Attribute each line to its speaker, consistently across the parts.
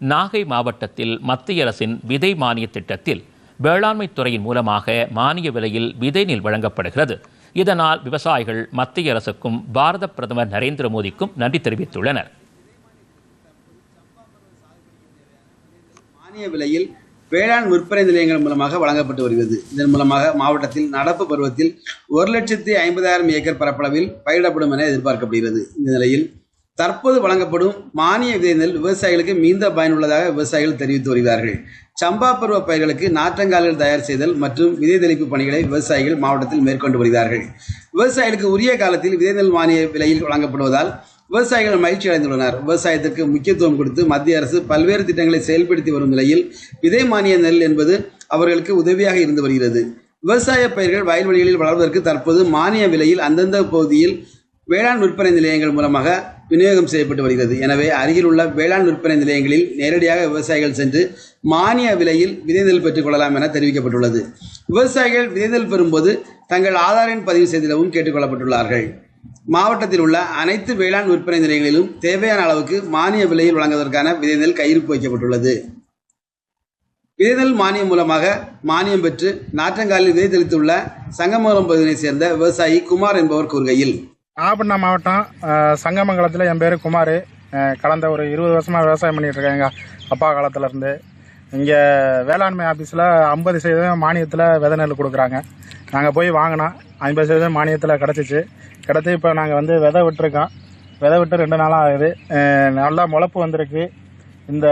Speaker 1: நாகை மாவட்டத்தில் மத்திய அரசின் விதை மானிய திட்டத்தில் வேளாண்மை துறையின் மூலமாக மானிய விலையில் விதை நெல் வழங்கப்படுகிறது. இதனால் விவசாயிகள் மத்திய அரசுக்கும் பாரத பிரதமர் நரேந்திர மோடிக்கும் நன்றி தெரிவித்துள்ளனர்.
Speaker 2: மானிய விலையில் வேளாண் விற்பனை நிலையங்கள் மூலமாக வழங்கப்பட்டு வருகிறது. இதன் மூலமாக மாவட்டத்தில் நடப்பு பருவத்தில் ஒரு லட்சத்தி ஐம்பதாயிரம் ஏக்கர் பரப்பளவில் பயிரிடப்படும் என எதிர்பார்க்கப்படுகிறது. இந்த நிலையில் தற்போது வழங்கப்படும் மானிய விதை நெல் விவசாயிகளுக்கு மிகுந்த பயனுள்ளதாக விவசாயிகள் தெரிவித்து வருகிறார்கள். சம்பா பருவ பயிர்களுக்கு நாற்றங்கால்கள் தயார் செய்தல் மற்றும் விதை தெளிப்பு பணிகளை விவசாயிகள் மாவட்டத்தில் மேற்கொண்டு வருகிறார்கள். விவசாயிகளுக்கு உரிய காலத்தில் விதைநெல் மானிய விலையில் வழங்கப்படுவதால் விவசாயிகள் மகிழ்ச்சி அடைந்துள்ளனர். விவசாயத்திற்கு முக்கியத்துவம் கொடுத்து மத்திய அரசு பல்வேறு திட்டங்களை செயல்படுத்தி வரும் நிலையில் விதை மானிய நெல் என்பது அவர்களுக்கு உதவியாக இருந்து வருகிறது. விவசாய பயிர்கள் வயல்வெளிகளில் வளர்வதற்கு தற்போது மானிய விலையில் அந்தந்த பகுதியில் வேளாண் விற்பனை நிலையங்கள் மூலமாக விநியோகம் செய்யப்பட்டு வருகிறது. எனவே அருகில் உள்ள வேளாண் விற்பனை நிலையங்களில் நேரடியாக விவசாயிகள் சென்று மானிய விலையில் விதைநெல் பெற்றுக் கொள்ளலாம் என தெரிவிக்கப்பட்டுள்ளது. விவசாயிகள் விதைநெல் பெறும்போது தங்கள் ஆதாரின் பதிவு செய்திடவும் கேட்டுக்கொள்ளப்பட்டுள்ளார்கள். மாவட்டத்தில் உள்ள அனைத்து வேளாண் விற்பனை நிலையங்களிலும் தேவையான அளவுக்கு மானிய விலையில் வழங்குவதற்கான விதைநெல் கையிருப்பு வைக்கப்பட்டுள்ளது. விதைநெல் மானியம் மூலமாக மானியம் பெற்று நாற்றங்காலில் விதை தெளித்துள்ள சங்கமங்கலம் பகுதியைச் சேர்ந்த விவசாயி குமார் என்பவர் கூறுகையில்
Speaker 3: நாகப்பட்டினம் மாவட்டம் சங்கமங்கலத்தில் என் பேர் குமார். கடந்த ஒரு இருபது வருஷமாக விவசாயம் பண்ணிகிட்ருக்கேன் எங்கள் அப்பா காலத்துலேருந்து இங்கே வேளாண்மை ஆஃபீஸில் ஐம்பது சதவீதம் மானியத்தில் விதை நெல் கொடுக்குறாங்க. நாங்கள் போய் வாங்கினோம். ஐம்பது சதவீதம் மானியத்தில் கிடச்சிச்சு. கிடச்சி இப்போ நாங்கள் வந்து விதை விட்டுருக்கோம். விதை விட்டு ரெண்டு நாளாக ஆகுது. நல்லா முளப்பு வந்திருக்கு. இந்த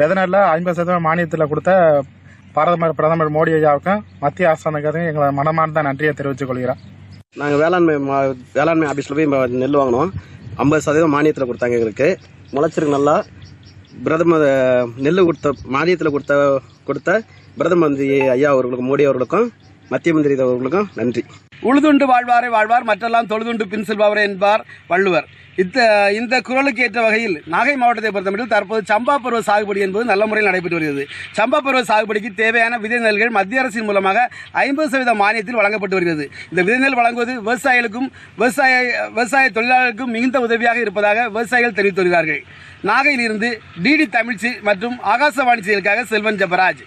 Speaker 3: விதை நெல்லில் ஐம்பது சதவீதம் மானியத்தில் கொடுத்த பிரதமர் பிரதமர் மோடி ஐயாவுக்கும் மத்திய அரசாங்கத்துக்கும் எங்களை மனமார்ந்த நன்றியை தெரிவித்துக் கொள்கிறேன்
Speaker 4: நாங்கள் வேளாண்மை மா வேளாண்மை ஆஃபீஸில் போய் நெல் வாங்கினோம். ஐம்பது சதவீதம் மானியத்தில் கொடுத்தாங்க எங்களுக்கு. முளைச்சிருக்கு நல்லா. பிரதம நெல் கொடுத்த மானியத்தில் கொடுத்த கொடுத்த பிரதம மந்திரி ஐயா அவர்களுக்கும் மோடி அவர்களுக்கும் மத்திய மந்திரி அவர்களுக்கும் நன்றி.
Speaker 2: உழுதுண்டு வாழ்வாரை வாழ்வார் மற்றெல்லாம் தொழுதுண்டு பின் செல்பவரே என்பார் வள்ளுவர். இந்த இந்த குரலுக்கு ஏற்ற வகையில் நாகை மாவட்டத்தை பொறுத்தமட்டில் தற்போது சம்பா பருவ சாகுபடி என்பது நல்ல முறையில் நடைபெற்று வருகிறது. சம்பா பருவ சாகுபடிக்கு தேவையான விதை நெல்கள் மத்திய அரசின் மூலமாக ஐம்பது சதவீத மானியத்தில் வழங்கப்பட்டு வருகிறது. இந்த விதை நெல் வழங்குவது விவசாயிகளுக்கும் விவசாய விவசாய தொழிலாளர்களுக்கும் மிகுந்த உதவியாக இருப்பதாக விவசாயிகள் தெரிவித்து வருகிறார்கள். நாகையிலிருந்து டிடி தமிழ்ச்சி மற்றும் ஆகாசவாணி செயலுக்காக செல்வன் ஜபராஜ்.